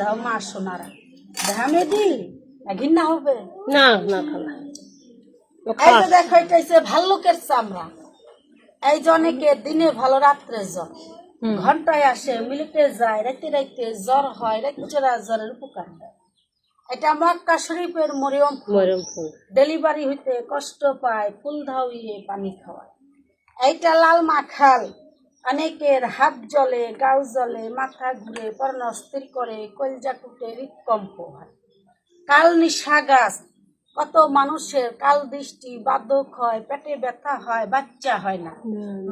দাও মা সোনারা ধামে দি ঘিন্না হবে? না না খালা এই যে দেখো এটা হচ্ছে ভাল্লুকের চামড়া। এই যে দিনে ভালো রাত্রে জ্বর। ঘন্টায় আসে মিলিটে যায় রাইতে রাইতে জ্বর হয় জ্বরের উপকার এটা মক্কা শরীফের মরিয়ম ফুল। ডেলিভারি হইতে কষ্ট পায় ফুল ধাউইয়ে পানি খাওয়ায়। এইটা লাল মাখাল। অনেকের হাত জলে গাও জলে মাথা ঘুরে পর্ণ স্থির করে কলজা টুটে হৃদকম্প হয়। কাল নিশা গাছ কত মানুষের কাল দৃষ্টি বাদক হয় পেটে ব্যথা হয় বাচ্চা হয় না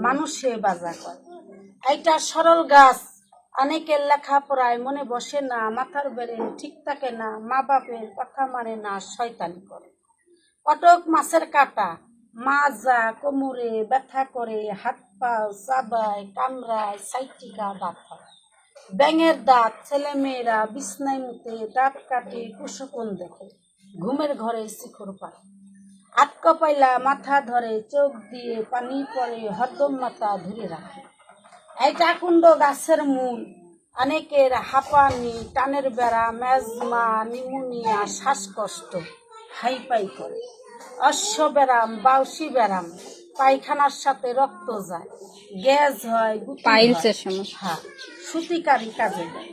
মানুষে বাজা করে এইটা সরল গাছ অনেকের লেখাপড়ায় মনে বসে না মাথার বেড়ে ঠিক থাকে না মা বাপের কথা মানে না শয়তানি করে। কটক মাছের কাটা মাজা, কোমরে ব্যথা করে, হাত পা চাবায়, কামড়ায়, সাইটিকা দাঁত ব্যাঙের দাঁত ছেলে মেয়েরা বিছনায় মুতে, দাঁত কাটে কুশকুন দেখে। ঘুমের ঘরে শিখর পায়। আটকা পাইলা মাথা ধরে, চোখ দিয়ে পানি পরে হরদম মাথা ধরে রাখে। এইটা কুণ্ড গাছের মূল। অনেকের হাঁপানি, টানের বেড়া ম্যাজমা নিমোনিয়া, শ্বাসকষ্ট, হাইপাই করে অশ্ব ব্যারাম বাউসি ব্যারাম পায়খানার সাথে রক্ত যায় গ্যাস হয় পাইলসের সমস্যা। হ্যাঁ সুতিকারী কাজে দেয়।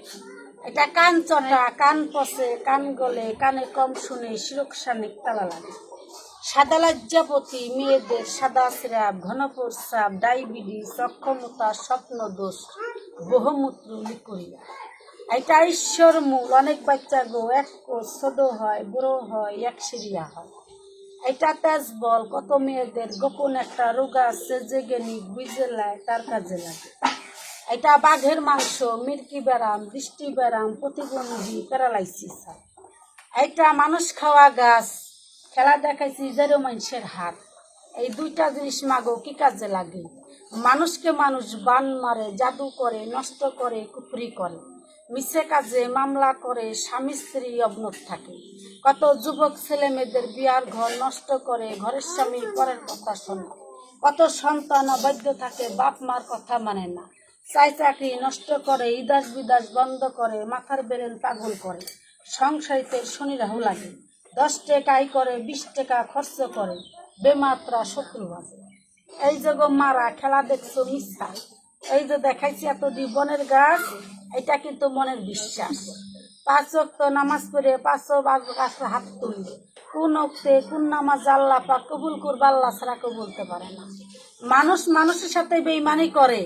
এটা কান চটা কান পচে কান গলে কানে কম শুনে শিরকসানিক তালা লাগে। সাদা লজ্জাপতি মেয়েদের সাদা স্রাব ঘন প্রস্রাব ডায়াবেটিস অক্ষমতা স্বপ্ন দোষ বহুমূত্র লিকুরিয়া এটা ঈশ্বর মূল। অনেক বাচ্চা গো এক কোষ ছোট হয় বড় হয় এক সিরিয়া হয় এটা তেজ বল কত মেয়েদের, গোপন একটা রোগ আছে যে জ্ঞানী বুঝে লায় তার কাজে লাগে। এটা বাঘের মাংস মির্কি ব্যারাম, দৃষ্টি ব্যারাম, প্রতিবন্ধী প্যারালাইসিস। এইটা মানুষ খাওয়া গাছ, খেলা দেখাইছি জেরো মানুষের হাত। এই দুইটা জিনিস মাগো কি কাজে লাগে? মানুষকে মানুষ বান মারে, জাদু করে, নষ্ট করে কুপুরি করে। মিছে কাজে মামলা করে স্বামী স্ত্রী অবনত থাকে। কত যুবক ছেলে মেয়েদের বিয়ার ঘর নষ্ট করে ঘরের স্বামী পরের কথা শোনে। কত সন্তান অবাধ্য থাকে, বাপ মার কথা মানে না। চাই চাকরি নষ্ট করে, ইদাস বিদাস বন্ধ করে, মাথার বেরেন পাগল করে। সংসারিতে শনি রাহু লাগে। দশ টাকা আয় করে, বিশ টাকা খরচ করে। বেমাত্রা শত্রু বাজে এই যে মারা, খেলা দেখছ মিথ্যা এই যে দেখাইছি এত বনের গাছ এটা কিন্তু মনের বিশ্বাস। পাঁচ অক্ত নামাজ পড়ে পাঁচ গাছে হাত তুলবে। কোন অক্তে কোন নামাজ আল্লাহ পাক কবুল করবে, আল্লাহ ছাড়া কেউ বলতে পারে না। মানুষ মানুষের সাথে বেইমানি করে।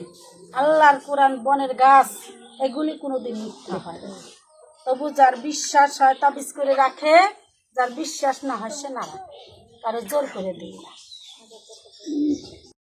আল্লাহর কোরআন বনের গাছ, এগুলি কোনোদিন মিথ্যা হয় তবু যার বিশ্বাস হয় তাবিজ করে রাখে, যার বিশ্বাস না হয় সে না রাখে। কারও জোর করে দিই না।